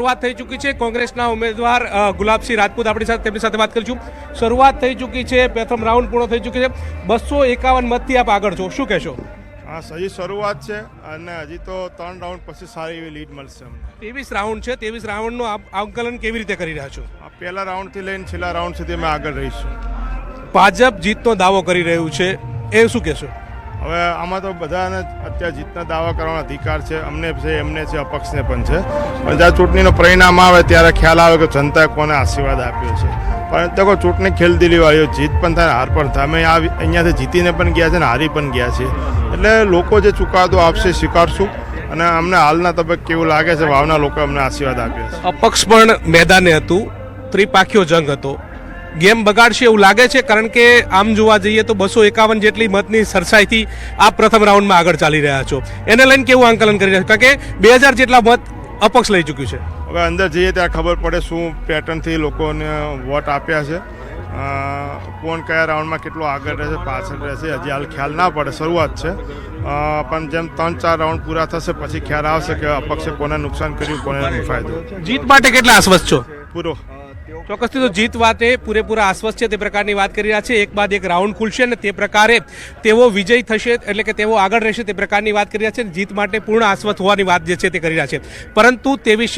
શરૂઆત થઈ ચૂકી છે કોંગ્રેસના ઉમેદવાર ગુલાબસિંહ રાજપૂત આપણી સાથે તેમની સાથે વાત કરીશું. શરૂઆત થઈ ચૂકી છે પ્રથમ રાઉન્ડ પૂર્ણ થઈ ચૂકી છે. બસો એકાવન મતથી આપ આગળ છો. શું કહેશો? હા હજી શરૂઆત છે અને હજી તો ત્રણ રાઉન્ડ પછી સારી એવી લીડ મળશે અમને. ત્રેવીસ રાઉન્ડ છે. ત્રેવીસ રાઉન્ડનું આપ આંકલન કેવી રીતે કરી રહ્યા છો? આ પહેલા રાઉન્ડથી લઈને છેલ્લા રાઉન્ડ સુધી અમે આગળ રહીશું. ભાજપ જીતનો દાવો કરી રહ્યું છે. એ શું કહેશો? હવે આમાં તો બધાને અત્યારે જીતના દાવા કરવાનો અધિકાર છે, અમને છે, એમને છે, અપક્ષને પણ છે. પણ જ્યારે ચૂંટણીનું પરિણામ આવે ત્યારે ખ્યાલ આવે કે જનતાએ કોને આશીર્વાદ આપ્યો છે. પણ દેખો ચૂંટણી ખેલદીલી વાળી જીત પણ થાય, હાર પણ થાય. અમે આ અહીંયાથી જીતીને પણ ગયા છે ને હારી પણ ગયા છે એટલે લોકો જે ચુકાદો આપશે સ્વીકારશું અને અમને હાલના તબક્કે કેવું લાગે છે વાવના લોકો અમને આશીર્વાદ આપ્યા છે. અપક્ષ પણ મેદાને હતું, ત્રિપાખીઓ જંગ હતો. ગેમ બગાડશે એવું લાગે છે કારણ કે આમ જોવા જઈએ તો બસો એકાવન જેટલી મતની સરસાઈથી આ પ્રથમ રાઉન્ડમાં આગળ ચાલી રહ્યા છો. એને લઈને કેવું આંકલન કરી રહ્યા છો? કારણ કે બે હજાર જેટલા મત અપક્ષ લઈ ચૂક્યું છે. હવે અંદર જઈએ ત્યાં ખબર પડે શું પેટર્નથી લોકોને વોટ આપ્યા છે. કોણ કયા રાઉન્ડમાં કેટલો આગળ રહેશે પાછળ રહેશે હજી હાલ ખ્યાલ ના પડે શરૂઆત છે. પણ જેમ ત્રણ ચાર રાઉન્ડ પૂરા થશે પછી ખ્યાલ આવશે કે અપક્ષે કોને નુકસાન કર્યું કોને ફાયદો. જીત માટે કેટલા આશ્વસ્ત છો? પૂરો. ચોક્કસથી તો જીત વાતે પૂરેપૂરા આશ્વસ્ત છે તે પ્રકારની વાત કરી રહ્યા છે. એક બાદ એક રાઉન્ડ ખુલશે અને તે પ્રકારે તેઓ વિજય થશે એટલે કે તેઓ આગળ રહેશે તે પ્રકારની વાત કરી રહ્યા છે જીત માટે પૂર્ણ આશ્વસ્ત હોવાની વાત જે છે તે કરી રહ્યા છે. પરંતુ ત્રેવીસ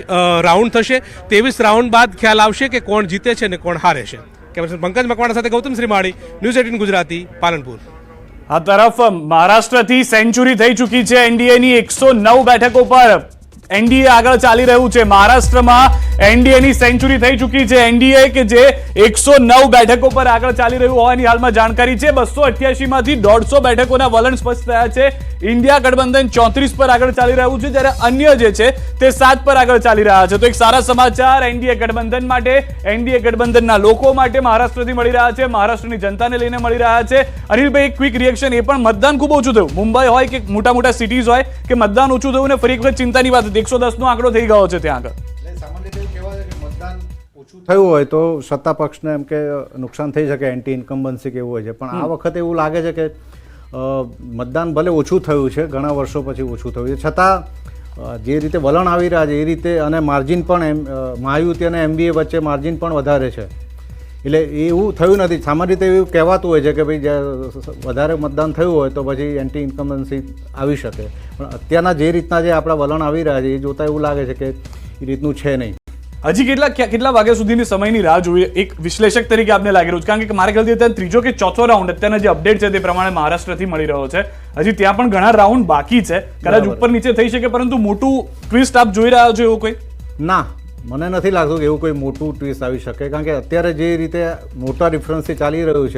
રાઉન્ડ થશે. ત્રેવીસ રાઉન્ડ બાદ ખ્યાલ આવશે કે કોણ જીતે છે અને કોણ હારે છે. કેમેરામેન પંકજ મકવાણા સાથે ગૌતમ શ્રીમાળી ન્યૂઝ એટીન ગુજરાતી, પાલનપુર. આ તરફ મહારાષ્ટ્રથી સેન્ચુરી થઈ ચૂકી છે એનડીએની. એકસો નવ બેઠકો પર એનડીએ આગળ ચાલી રહ્યું છે. મહારાષ્ટ્રમાં એનડીએની સેન્ચુરી થઈ ચૂકી છે. એનડીએ કે જે એકસો નવ બેઠકો પર આગળ ચાલી રહ્યું હોવાની હાલમાં જાણકારી છે. બસો અઠ્યાસી માંથી દોઢસો બેઠકોના વલણ સ્પષ્ટ થયા છે. ઇન્ડિયા ગઠબંધન ચોત્રીસ પર આગળ ચાલી રહ્યું છે, જ્યારે અન્ય જે છે તે સાત પર આગળ ચાલી રહ્યા છે. તો એક સારા સમાચાર, એનડીએ ગઠબંધન માટે, એનડીએ ગઠબંધનના લોકો માટે મહારાષ્ટ્રથી મળી રહ્યા છે. મહારાષ્ટ્રની જનતાને લઈને મળી રહ્યા છે. અનિલભાઈ ક્વિક રિએક્શન એ પણ મતદાન ખૂબ ઓછું થયું. મુંબઈ હોય કે મોટા મોટા સિટીઝ હોય કે મતદાન ઓછું થયું ને ફરી એક વખત ચિંતાની વાત હતી. એકસો દસનો આંકડો થઈ ગયો છે ત્યાં આગળ. થયું હોય તો સત્તા પક્ષને એમ કે નુકસાન થઈ શકે એન્ટી ઇન્કમ્બન્સી કે એવું હોય છે. પણ આ વખતે એવું લાગે છે કે મતદાન ભલે ઓછું થયું છે ઘણા વર્ષો પછી ઓછું થયું છે. છતાં જે રીતે વલણ આવી રહ્યા છે એ રીતે અને માર્જિન પણ એમ મહાયુતિ અને એમબીએ વચ્ચે માર્જિન પણ વધારે છે. એટલે એવું થયું નથી. સામાન્ય રીતે એવું કહેવાતું હોય છે કે ભાઈ વધારે મતદાન થયું હોય તો પછી એન્ટી ઇન્કમ્બન્સી આવી શકે. પણ અત્યારના જે રીતના જે આપણા વલણ આવી રહ્યા છે એ જોતાં એવું લાગે છે કે એ રીતનું છે નહીં. હજી કેટલા કેટલા વાગ્યા સુધીની સમયની રાહ જોઈએ? એક વિશ્લેષક તરીકે આપને લાગી રહ્યું છે. કારણ કે મારા ખ્યાલથી અત્યારે ત્રીજો કે ચોથો રાઉન્ડ અત્યારના જે અપડેટ છે તે પ્રમાણે મહારાષ્ટ્રથી મળી રહ્યો છે. હજી ત્યાં પણ ઘણા રાઉન્ડ બાકી છે. કદાચ ઉપર નીચે થઈ શકે પરંતુ મોટું ટ્વિસ્ટ આપ જોઈ રહ્યા છો એવું કોઈ? ના મને નથી લાગતું કે એવું કોઈ મોટું ટ્વિસ્ટ આવી શકે. કારણ કે અત્યારે જે રીતે મોટા ડિફરન્સથી ચાલી રહ્યું છે